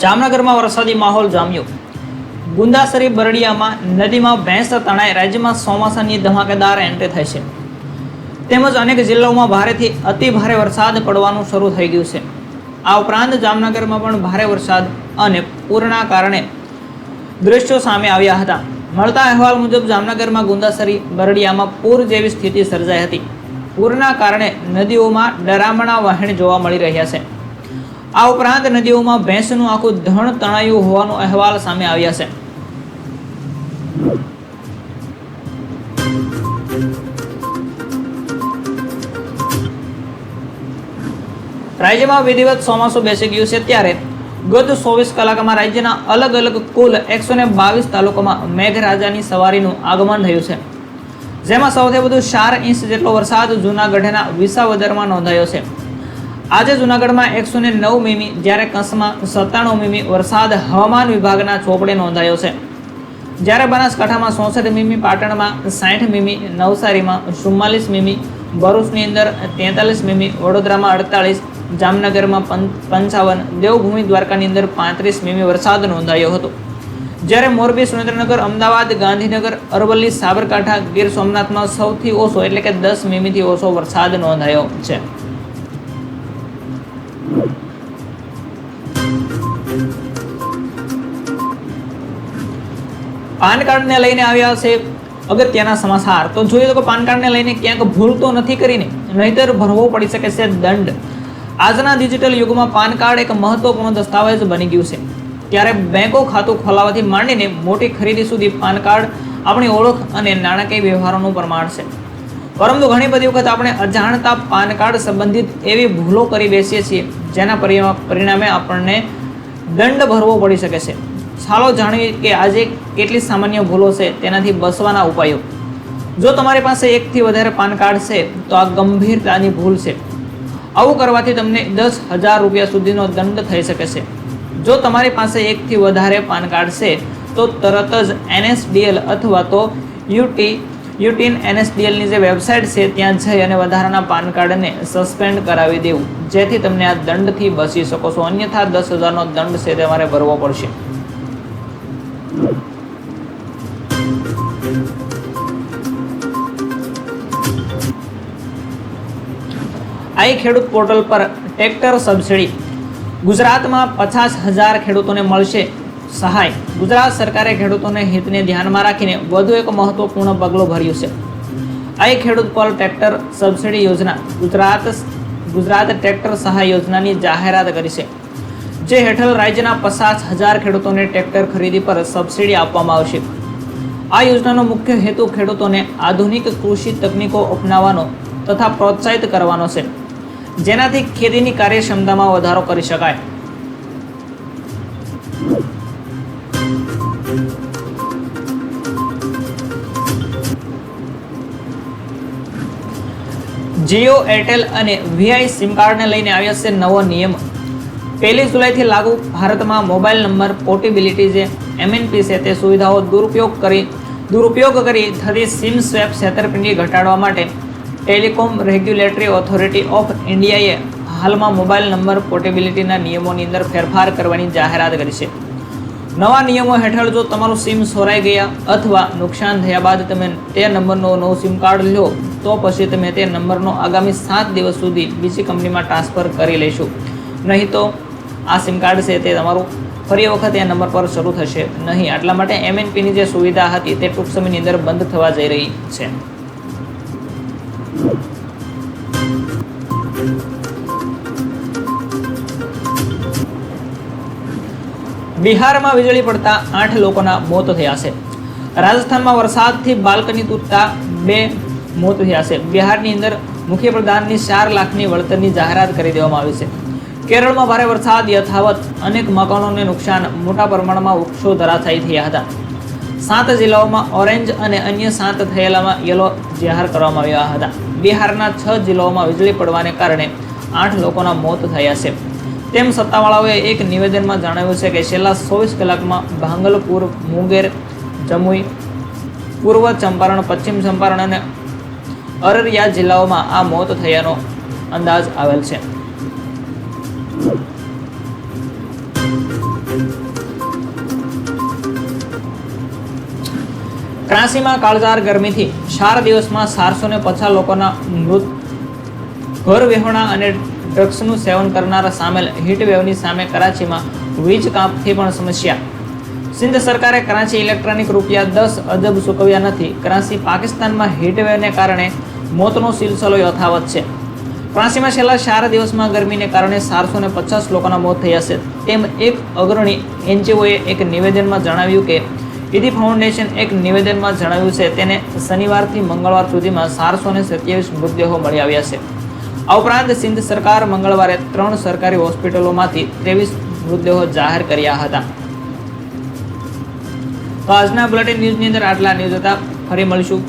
જામનગરમાં વરસાદી માહોલ જામ્યો. ગુંદાસરી બરડિયામાં નદીમાં ભેંસ તણાઈ રાજ્યમાં ચોમાસાની ધમાકેદાર એન્ટ્રી થઈ છે. તેમજ અનેક જિલ્લાઓમાં ભારેથી અતિ ભારે વરસાદ પડવાનું શરૂ થઈ ગયું છે. આ ઉપરાંત જામનગરમાં પણ ભારે વરસાદ અને પૂરના કારણે દ્રશ્યો સામે આવ્યા હતા. મળતા અહેવાલ મુજબ જામનગરમાં ગુંદાસરી, બરડિયામાં પૂર જેવી સ્થિતિ સર્જાઈ હતી. પૂરના કારણે નદીઓમાં ડરામણા વહેણ જોવા મળી રહ્યા છે. આ ઉપરાંત નદીઓમાં ભેંસનું આખું ધણ તણાયું હોવાનો અહેવાલ સામે આવ્યા છે. રાજ્યમાં વિધિવત ચોમાસું બેસી ગયું છે ત્યારે ગત ચોવીસ કલાકમાં રાજ્યના અલગ અલગ કુલ એકસો ને બાવીસ તાલુકામાં મેઘરાજાની સવારીનું આગમન થયું છે. જેમાં સૌથી વધુ ચાર ઇંચ જેટલો વરસાદ જૂનાગઢના વિસાવદરમાં નોંધાયો છે. આજે જૂનાગઢમાં એકસો ને નવ મીમી, જ્યારે કચ્છમાં સત્તાણું મીમી વરસાદ હવામાન વિભાગના ચોપડે નોંધાયો છે. જ્યારે બનાસકાંઠામાં ચોસઠ મીમી, પાટણમાં સાઠ મીમી, નવસારીમાં ચુમ્માલીસ મીમી, ભરૂચની અંદર તેતાલીસ મીમી, વડોદરામાં અડતાલીસ જામનગરમાં પંચાવન, દેવભૂમિ દ્વારકાની અંદર પાંત્રીસ મીમી વરસાદ નોંધાયો હતો. જ્યારે મોરબી, સુરેન્દ્રનગર, અમદાવાદ, ગાંધીનગર, અરવલ્લી, સાબરકાંઠા, ગીર સોમનાથમાં સૌથી ઓછો એટલે કે દસ મીમીથી ઓછો વરસાદ નોંધાયો છે. પાન કાર્ડને લઈને આવ્યા છે અગત્યના સમાચાર. તો જોઈએ તો કે પાન કાર્ડને લઈને ક્યાંક ભૂલ તો નથી કરીને નહીતર ભરવો પડી શકે છે દંડ. આજના ડિજિટલ યુગમાં પાન કાર્ડ એક મહત્વપૂર્ણ દસ્તાવેજ બની ગયું છે. ત્યારે બેંકો ખાતું ખોલાવવાથી માંડીને મોટી ખરીદી સુધી પાન કાર્ડ આપણી ઓળખ અને નાણાકીય વ્યવહારોનું પ્રમાણ છે. પરંતુ ઘણી બધી વખત આપણે અજાણતા પાન કાર્ડ સંબંધિત એવી ભૂલો કરી બેસીએ છીએ, જેના પરિણા- પરિણામે આપણને દંડ ભરવો પડી શકે છે. ચાલો જાણીએ કે આજે કેટલી સામાન્ય ભૂલો છે તેનાથી બચવાના ઉપાયો. જો તમારી પાસે એકથી વધારે પાન કાર્ડ છે, તો આ ગંભીરતાની ભૂલ છે. આવું કરવાથી તમને દસ હજાર રૂપિયા સુધીનો દંડ થઈ શકે છે. જો તમારી પાસે એકથી વધારે પાન કાર્ડ છે, તો તરત જ એનએસડીએલ અથવા તો યુટી, યુટીન એનએસડીએલની જે વેબસાઇટ છે, ત્યાં જઈ અને વધારાના પાન કાર્ડને સસ્પેન્ડ કરાવી દેવું. જેથી તમને આ દંડથી બચી શકો છો. અન્યથા દસ હજારનો દંડ છે તમારે ભરવો પડશે. આઈ ખેડૂત પોર્ટલ પર ટ્રેક્ટર સબસિડી. ગુજરાતમાં પચાસ હજાર ખેડૂતોને મળશે સહાય. ગુજરાત સરકારે ખેડૂતોને હિતને ધ્યાનમાં રાખીને વધુ એક મહત્વપૂર્ણ પગલું ભર્યું છે. આઈ ખેડૂત પર ટ્રેક્ટર સબસિડી યોજના. ગુજરાત ગુજરાત ટ્રેક્ટર સહાય યોજનાની જાહેરાત કરી છે. જે હેઠળ રાજ્યના પચાસ હજાર ખેડૂતોને ટ્રેક્ટર ખરીદી પર સબસિડી આપવામાં આવશે. આ યોજનાનો મુખ્ય હેતુ ખેડૂતોને આધુનિક કૃષિ તકનીકો અપનાવવાનો તથા પ્રોત્સાહિત કરવાનો છે. જેનાથી ખેતીની કાર્યક્ષમતામાં વધારો કરી શકાય. જીઓ એરટેલ અને વીઆઈ સિમ કાર્ડને લઈને આવ્યા છે નવો નિયમ. પહેલી જુલાઈથી લાગુ ભારતમાં મોબાઈલ નંબર, પોર્ટેબિલિટી જે એમએનપી છે તે સુવિધાઓ દુરુપયોગ કરી દુરુપયોગ કરી થતી સિમ સ્વેપ છેતરપિંડી ઘટાડવા માટે ટેલિકોમ રેગ્યુલેટરી ઓથોરિટી ઓફ ઇન્ડિયાએ હાલમાં મોબાઈલ નંબર પોર્ટેબિલિટીના નિયમોની અંદર ફેરફાર કરવાની જાહેરાત કરી છે. નવા નિયમો હેઠળ જો તમારું સિમ સોરાઈ ગયા અથવા નુકસાન થયા બાદ તમે તે નંબરનો નવો સિમ કાર્ડ લો, તો પછી તમે તે નંબરનો આગામી સાત દિવસ સુધી બીજી કંપનીમાં ટ્રાન્સફર કરી લેશો નહીં તો આ સિમ કાર્ડ છે તે તમારું ફરી વખત એ નંબર પર શરૂ થશે. નહીં, આટલા માટે એમએનપીની જે સુવિધા હતી તે ટૂંક સમયની અંદર બંધ થવા જઈ રહી છે. બિહારમાં વીજળી પડતા આઠ લોકોના મોત થયા છે. રાજસ્થાનમાં વરસાદથી બાલ્કની તૂટતા બે મોત થયા છે. બિહારની અંદર મુખ્યપ્રધાનની ચાર લાખની વળતરની જાહેરાત કરી દેવામાં આવી છે. કેરળમાં ભારે વરસાદ, યથાવત અનેક મકાનોને નુકસાન, મોટા પ્રમાણમાં વૃક્ષો ધરાશાયી થયા હતા. સાત જિલ્લાઓમાં ઓરેન્જ અને અન્ય સાત થયેલામાં યલો જાહેર કરવામાં આવ્યા હતા. બિહારના છ જિલ્લાઓમાં વીજળી પડવાને કારણે આઠ લોકોના મોત થયા છે. તેમ સત્તાવાળાઓએ એક નિવેદનમાં જણાવ્યું છે કે છેલ્લા ચોવીસ કલાકમાં ભાંગલપુર, મુંગેર, જમુઈ, પૂર્વ ચંપારણ, પશ્ચિમ ચંપારણ અને અરરિયા જિલ્લાઓમાં આ મોત થયાનો અંદાજ આવેલ છે. ત્રાસીમાં કાળઝાર ગરમીથી ચાર દિવસમાં ચારસો ને પચાસ લોકોના મૃત ઘર વિહોણા અને ડ્રગ્સનું સેવન કરનારા સામેલ હીટવેવની સામે કરાચીમાં વીજ કાપથી પણ સમસ્યા. સિંધ સરકારે કરાચી ઇલેક્ટ્રોનિક રૂપિયા દસ અજબ ચૂકવ્યા નથી. કરાચી પાકિસ્તાનમાં હીટવેવને કારણે મોતનો સિલસિલો યથાવત છે. કરાચીમાં છેલ્લા ચાર દિવસમાં ગરમીને કારણે ચારસો ને પચાસ લોકોના મોત થયા છે. તેમ એક અગ્રણી એનજીઓએ એક નિવેદનમાં જણાવ્યું કે ઇદી ફાઉન્ડેશન એક નિવેદનમાં જણાવ્યું છે, તેને શનિવારથી મંગળવાર સુધીમાં ચારસો ને સત્યાવીસ મૃતદેહો મળી આવ્યા છે. આ ઉપરાંત સિંધ સરકાર મંગળવારે ત્રણ સરકારી હોસ્પિટલોમાંથી ત્રેવીસ મૃતદેહો જાહેર કર્યા હતા. તો આજના બુલેટિન ન્યૂઝની અંદર આટલા ન્યૂઝ હતા. ફરી મળીશું.